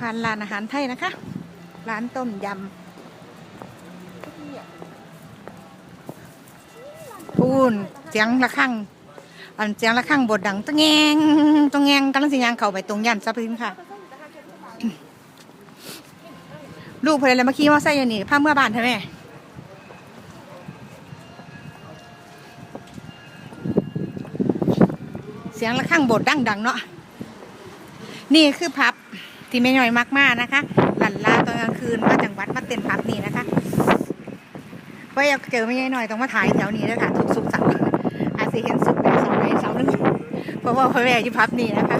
ผ่านร้านอาหารไทยนะคะ ร้านต้มยำพูนเสียงระฆังอันเสียงระฆังบดดังตะแงงตะแงงกำลังสิยางเข้าไปตรงย่านซับซินค่ะ ลูกเพลอะไรเมื่อกี้ว่าใส่ยันนี่ผ้าเมื่อบานใช่ไหมเสียงระฆังบดดังดังๆเนาะนี่คือพับ ที่ไม่ย่อยมากๆนะคะ หลันลาตอนกลางคืนมาจังหวัดมาเต้นพับนี่นะคะเพราะอยากเจอไม่ย่อยหน่อยต้องมาถ่ายแถวนี้นะคะทุกสุกร์เสาร์อาจจะเห็นสุกร์แบบสองในเสาร์นึงเพราะว่าพ่อแม่อยู่พับนี่นะคะ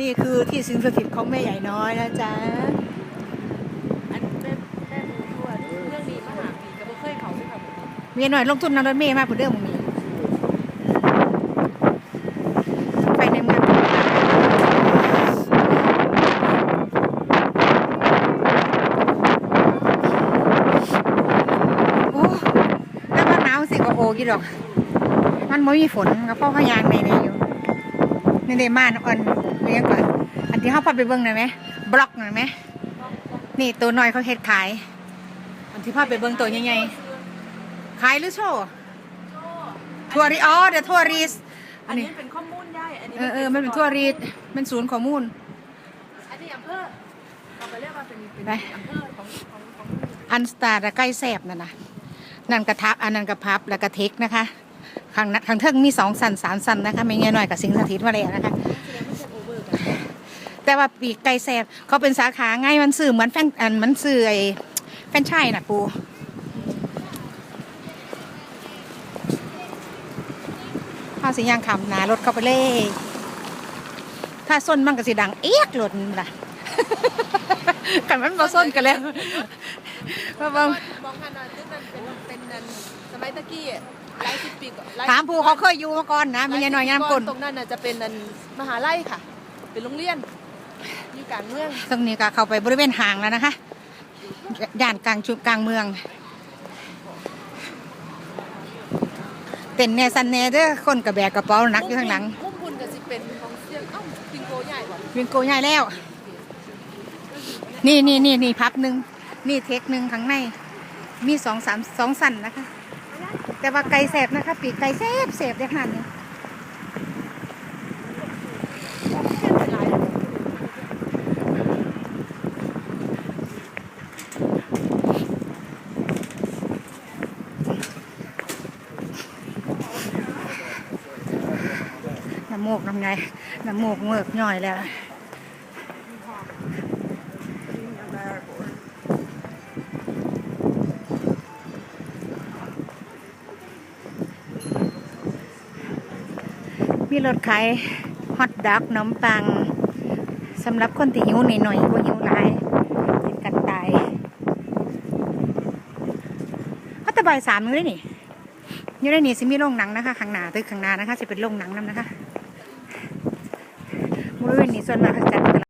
นี่คือที่สิงสถิตของแม่ใหญ่น้อยนะจ๊ะอันแม่แม่รู้ทั่วเรื่องนี้มหาปีก็บ่เคยเขาด้วยค่ะเมียหน่อยลงทุนนำรถเมย์มากกว่าเดิมมึงนี้ไปในเมืองโอ้แล้วว่าหนาวสิ กี่ดอก มันไม่มีฝนก็พ่อพยางในนี้อยู่ในเดม่านอ่อนเรียกว่าอันที่เขาพาไปเบิ่งหน่อยไหมบล็อกหน่อยไหมนี่ตัวน้อยเขาเฮ็ดขาย อันที่พาไปเบิ่งตัวใหญ่ๆขายหรือโชว์ทัวริอ๋อเดี๋ยวทัวริสอันนี้เป็นข้อมูลได้อันนี้เออเออมันเป็นทัวริสเป็นศูนย์ข้อมูลอันนี้อำเภอเราไปเรียกว่าเป็นเป็นอำเภอของของของอันสตาร์ใกล้แสบนั่นนะ นั่นกระทับอันนั้นกระพับแล้วกระเทคนะคะข้างนั้นข้างเทิงมีสองสันสามสันนะคะไม่เงี้ยหน่อยกับสิงสถิตมาแล้วนะคะแต่ว่าปีกไก่แสบเขาเป็นสาขาไงมันสื่อเหมือนแฟนอันมันสื่อไอ้แฟนชายน่ะปูข้าวสียางขำหนารถเข้าไปเลย ถ้าส้นมันก็สิดังเอียกหล่นล่ะกันมันบ่ส้นกันแล้ว ว่าบ่มองกันนะซึ่งมันเป็นเป็นนันสมัยตะกี้หลายสิบปีก่อนหลยถามผู้เขาเคยอยู่มาก่อนนะมีหน่อยงามกลตรงนั้นน่ะจะเป็นนันมหาลัยค่ะ เป็นโรงเรียนอยู่กลางเมืองตรงนี้ก็เข้าไปบริเวณห่างแล้วนะคะย่านกลางชุกลางเมืองเต้นแน่สันแน่เด้อคนกับแบกกระเป๋าหนักอยู่ข้างหลังมุมบุญก็สิเป็นของเสียงเอ้าปิงโกใหญ่กว่าวิงโกใหญ่แล้ว นี่นี่นี่นี่พับหนึ่ง นี่เทคหนึ่งข้างใน มีสองสามสองสันนะคะ แต่ว่าไก่แสบนะคะ ปีกไก่แสบแสบได้ขนาดนี้น้ำมูกน้ำไงน้ำมูกเมือกย่อยแล้ว มีรถขายฮอทดอกน้ำปังสำหรับคนที่หิวหน่อยๆก็หิวหลายกินกันตายเขาตะบายสามมื้อนี่อยู่ในนี่สิมีโรงหนังนะคะข้างหน้าตึกข้างหน้านะคะจะเป็นโรงหนังนํนะคะบริเวณนี้ส่วนมากจะจัด